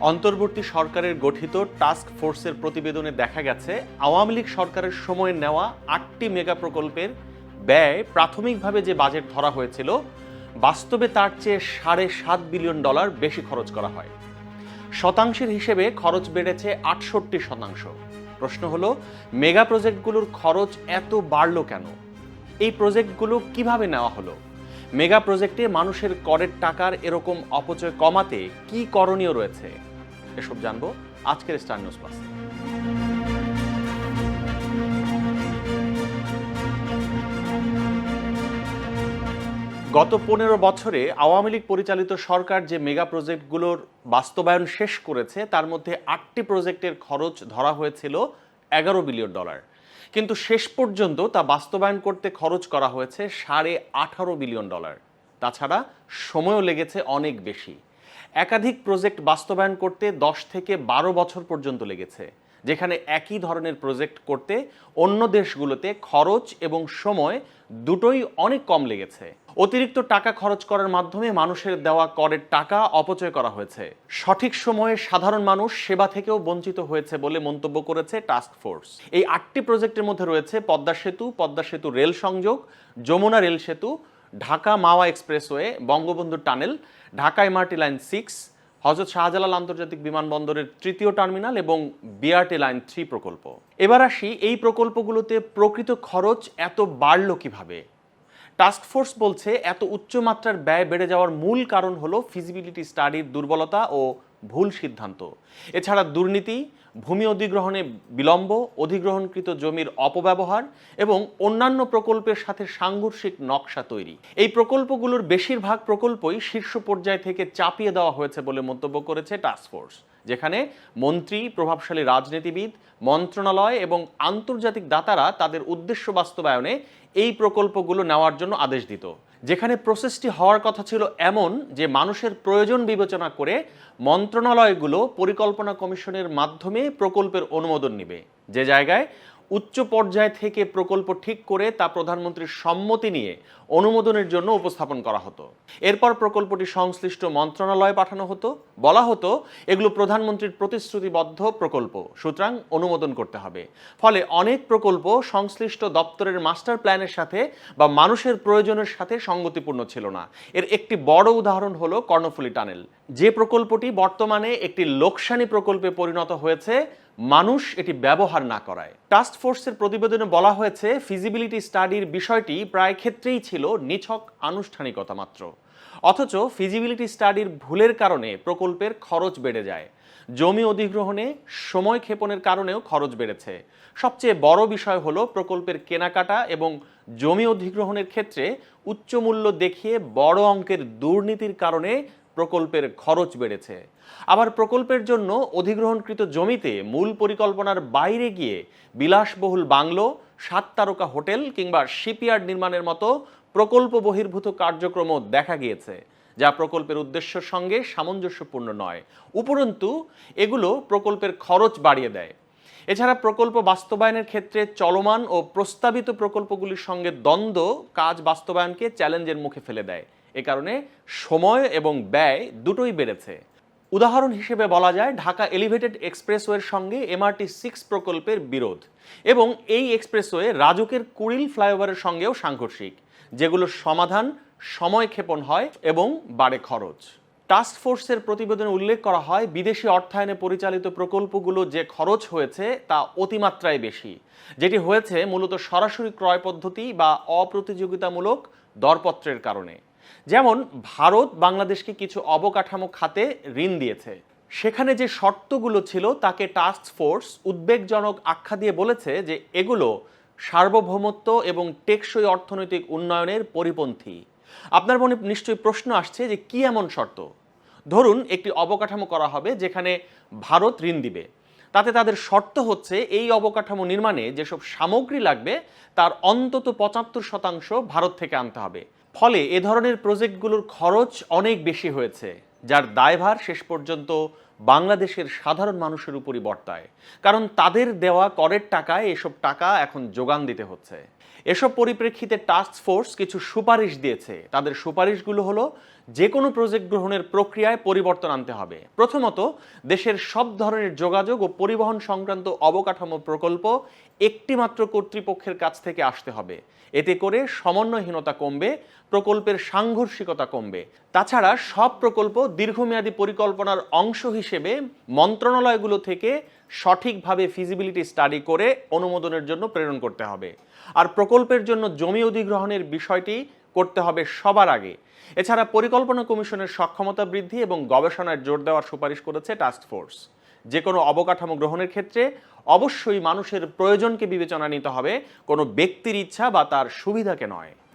অন্তর্বর্তী সরকারের গঠিত টাস্ক ফোর্সের প্রতিবেদনে দেখা গেছে, আওয়ামী লীগ সরকারের সময়ে নেওয়া আটটি মেগা প্রকল্পের ব্যয় প্রাথমিকভাবে যে বাজেট ধরা হয়েছিল, বাস্তবে তার চেয়ে সাড়ে সাত বিলিয়ন ডলার বেশি খরচ করা হয়। শতাংশের হিসেবে খরচ বেড়েছে আটষট্টি শতাংশ। প্রশ্ন হলো, মেগা প্রজেক্টগুলোর খরচ এত বাড়লো কেন? এই প্রজেক্টগুলো কীভাবে নেওয়া হলো? মেগা প্রজেক্টে মানুষের করের টাকার এরকম অপচয় কমাতে কি করণীয় রয়েছে? এসব জানব আজকের স্টার নিউজ প্লাসে। গত পনেরো বছরে আওয়ামী লীগ পরিচালিত সরকার যে মেগা প্রজেক্টগুলোর বাস্তবায়ন শেষ করেছে, তার মধ্যে আটটি প্রজেক্টের খরচ ধরা হয়েছিল এগারো বিলিয়ন ডলার। কিন্তু শেষ পর্যন্ত তা বাস্তবায়ন করতে খরচ করা হয়েছে সাড়ে আঠারো বিলিয়ন ডলার। তাছাড়া সময়ও লেগেছে অনেক বেশি। একাধিক প্রজেক্ট বাস্তবায়ন করতে দশ থেকে বারো বছর পর্যন্ত লেগেছে, যেখানে একই ধরনের প্রজেক্ট করতে অন্য দেশগুলোতে খরচ এবং সময় দুটোই অনেক কম লেগেছে। অতিরিক্ত টাকা খরচ করার মাধ্যমে মানুষের দেওয়া করের টাকা অপচয় করা হয়েছে। সঠিক সময়ে সাধারণ মানুষ সেবা থেকেও বঞ্চিত হয়েছে বলে মন্তব্য করেছে টাস্ক ফোর্স এই আটটি প্রজেক্টের মধ্যে রয়েছে পদ্মা সেতু পদ্মা সেতু রেল সংযোগ, যমুনা রেল সেতু Dhaka Mawa expressway, Bangabandhu tunnel, Dhaka MRT line six, Hazrat Shahjalal আন্তর্জাতিক বিমানবন্দরের তৃতীয় টার্মিনাল এবং বিআরটি লাইন থ্রি প্রকল্প। এবার আসি এই প্রকল্পগুলোতে প্রকৃত খরচ এত বাড়ল কীভাবে? টাস্ক ফোর্স বলছে, এত উচ্চমাত্রার ব্যয় বেড়ে যাওয়ার মূল কারণ হলো ফিজিবিলিটি স্টাডির দুর্বলতা ও ভুল সিদ্ধান্ত। এছাড়া দুর্নীতি, ভূমি অধিগ্রহণে বিলম্ব, অধিগ্রহণকৃত জমির অপব্যবহার এবং অন্যান্য প্রকল্পের সাথে সাংঘর্ষিক নকশা তৈরি। এই প্রকল্পগুলোর বেশিরভাগ প্রকল্পই শীর্ষ পর্যায় থেকে চাপিয়ে দেওয়া হয়েছে বলে মন্তব্য করেছে টাস্কফোর্স যেখানে মন্ত্রী, প্রভাবশালী রাজনীতিবিদ, মন্ত্রণালয় এবং আন্তর্জাতিক দাতারা তাদের উদ্দেশ্য বাস্তবায়নে এই প্রকল্পগুলো নেওয়ার জন্য আদেশ দিত। যেখানে প্রসেসটি হওয়ার কথা ছিল এমন যে মানুষের প্রয়োজন বিবেচনা করে মন্ত্রণালয়গুলো পরিকল্পনা কমিশনের মাধ্যমে প্রকল্পের অনুমোদন নেবে। যে জায়গায় উচ্চ পর্যায় থেকে প্রকল্প ঠিক করে তা প্রধানমন্ত্রীর সম্মতি নিয়ে অনুমোদনের জন্য উপস্থাপন করা হতো। এরপর প্রকল্পটি সংশ্লিষ্ট মন্ত্রণালয়ে পাঠানো হতো। বলা হতো, এগুলো প্রধানমন্ত্রীর প্রতিশ্রুতিবদ্ধ প্রকল্প, সুতরাং অনুমোদন করতে হবে। ফলে অনেক প্রকল্প সংশ্লিষ্ট দপ্তরের মাস্টার প্ল্যানের সাথে বা মানুষের প্রয়োজনের সাথে সঙ্গতিপূর্ণ ছিল না। এর একটি বড় উদাহরণ হলো কর্ণফুলী টানেল। যে প্রকল্পটি বর্তমানে একটি লোকসানি প্রকল্পে পরিণত হয়েছে মানুষ এটি ব্যবহার না করায়। টাস্ক ফোর্সের প্রতিবেদনে বলা হয়েছে ফিজিবিলিটি স্টাডির বিষয়টি প্রায় ক্ষেত্রেই ছিল নিছক আনুষ্ঠানিকতা মাত্র। অথচ ফিজিবিলিটি স্টাডির ভুলের কারণে প্রকল্পের খরচ বেড়ে যায়। জমি অধিগ্রহণে, সময় ক্ষেপণের কারণেও খরচ বেড়েছে। সবচেয়ে বড় বিষয় হলো প্রকল্পের কেনাকাটা এবং জমি অধিগ্রহণের ক্ষেত্রে উচ্চ মূল্য দেখিয়ে বড় অঙ্কের দুর্নীতির কারণে প্রকল্পের খরচ বেড়েছে। আবার প্রকল্পের জন্য অধিগ্রহণকৃত জমিতে মূল পরিকল্পনার বাইরে গিয়ে বিলাসবহুল বাংলো, সাত তারকা হোটেল কিংবা শিপইয়ার্ড নির্মাণের মতো প্রকল্প বহির্ভূত কার্যক্রমও দেখা গিয়েছে, যা প্রকল্পের উদ্দেশ্যের সঙ্গে সামঞ্জস্যপূর্ণ নয়। উপরন্তু, এগুলো প্রকল্পের খরচ বাড়িয়ে দেয়। এছাড়া প্রকল্প বাস্তবায়নের ক্ষেত্রে চলমান ও প্রস্তাবিত প্রকল্পগুলির সঙ্গে দ্বন্দ্ব কাজ বাস্তবায়নকে চ্যালেঞ্জের মুখে ফেলে দেয়। এ কারণে সময় এবং ব্যয় দুটোই বেড়েছে। উদাহরণ হিসেবে বলা যায় ঢাকা এলিভেটেড এক্সপ্রেসওয়ের সঙ্গে এমআরটি সিক্স প্রকল্পের বিরোধ এবং এই এক্সপ্রেসওয়ে রাজুকের কুড়িল ফ্লাইওভারের সঙ্গেও সাংঘর্ষিক যেগুলোর সমাধান, সময় ক্ষেপণ হয় এবং বাড়ে খরচ। টাস্ক ফোর্সের প্রতিবেদনে উল্লেখ করা হয়, বিদেশি অর্থায়নে পরিচালিত প্রকল্পগুলো যে খরচ হয়েছে তা অতিমাত্রায় বেশি, যেটি হয়েছে মূলত সরাসরি ক্রয় পদ্ধতি বা অপ্রতিযোগিতামূলক দরপত্রের কারণে। যেমন ভারত বাংলাদেশকে কিছু অবকাঠামো খাতে ঋণ দিয়েছে। সেখানে যে শর্তগুলো ছিল তাকে টাস্ক ফোর্স উদ্বেগজনক আখ্যা দিয়ে বলেছে যে এগুলো সার্বভৌমত্ব এবং টেকসই অর্থনৈতিক উন্নয়নের পরিপন্থী। আপনার মনে নিশ্চয়ই প্রশ্ন আসছে যে কি এমন শর্ত? ধরুন একটি অবকাঠামো করা হবে যেখানে ভারত ঋণ দিবে। তাতে তাদের শর্ত হচ্ছে এই অবকাঠামো নির্মাণে যেসব সামগ্রী লাগবে তার অন্তত পঁচাত্তর শতাংশ ভারত থেকে আনতে হবে। ফলে এ ধরনের প্রজেক্টগুলোর খরচ অনেক বেশি হয়েছে যার দায়ভার শেষ পর্যন্ত বাংলাদেশের সাধারণ মানুষের উপরই বর্তায়। কারণ তাদের দেওয়া করের টাকায় এসব টাকা এখন যোগান দিতে হচ্ছে। এসব পরিপ্রেক্ষিতে টাস্ক ফোর্স কিছু সুপারিশ দিয়েছে। তাদের সুপারিশগুলো হলো যে কোনো প্রজেক্ট গ্রহণের প্রক্রিয়ায় পরিবর্তন আনতে হবে। প্রথমত, দেশের সব ধরনের যোগাযোগ ও পরিবহন সংক্রান্ত অবকাঠামো প্রকল্প একটিমাত্র কর্তৃপক্ষের কাছ থেকে আসতে হবে। এতে করে সমন্বয়হীনতা কমবে, প্রকল্পের সাংঘর্ষিকতা কমবে। তাছাড়া সব প্রকল্প দীর্ঘমেয়াদী পরিকল্পনার অংশ হিসেবে মন্ত্রণালয়গুলো থেকে সঠিকভাবে ফিজিবিলিটি স্টাডি করে অনুমোদনের জন্য প্রেরণ করতে হবে। আর প্রকল্পের জন্য জমি অধিগ্রহণের বিষয়টি করতে হবে সবার আগে। এছাড়া পরিকল্পনা কমিশনের সক্ষমতা বৃদ্ধি এবং গবেষণায় জোর দেওয়ার সুপারিশ করেছে টাস্ক ফোর্স যে কোনো অবকাঠামো গ্রহণের ক্ষেত্রে অবশ্যই মানুষের প্রয়োজনকে বিবেচনা নিতে হবে, কোনো ব্যক্তির ইচ্ছা বা তার সুবিধাকে নয়।